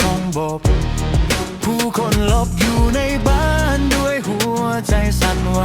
ทรงบกผู้คนลบอยู่ในบ้านด้วยหัวใจสั่นไหว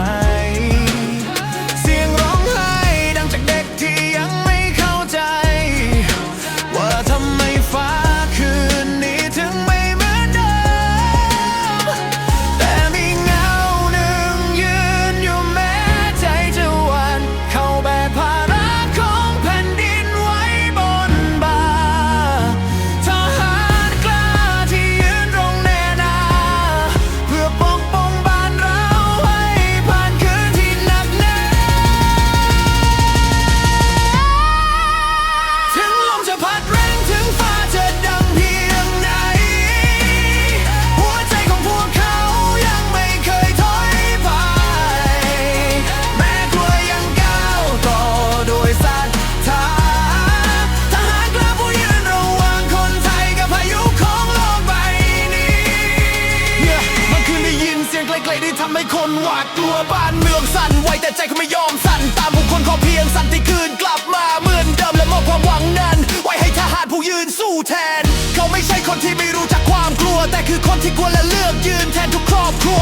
เล็กๆที่ทำให้คนหวาดกลัวบ้านเมืองสั่นไวแต่ใจเขาไม่ยอมสั่นตามผู้คนขอเพียงสันติคืนกลับมาเหมือนเดิมและมอบความหวังนั้น ไว้ให้ทหารผู้ยืนสู้แทน เขาไม่ใช่คนที่ไม่รู้จักความกลัว แต่คือคนที่กลัวและเลือกยืนแทนทุกครอบครัว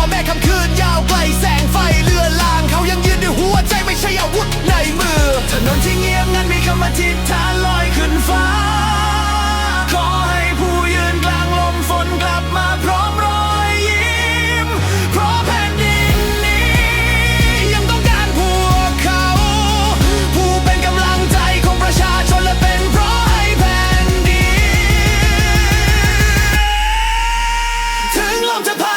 남자 파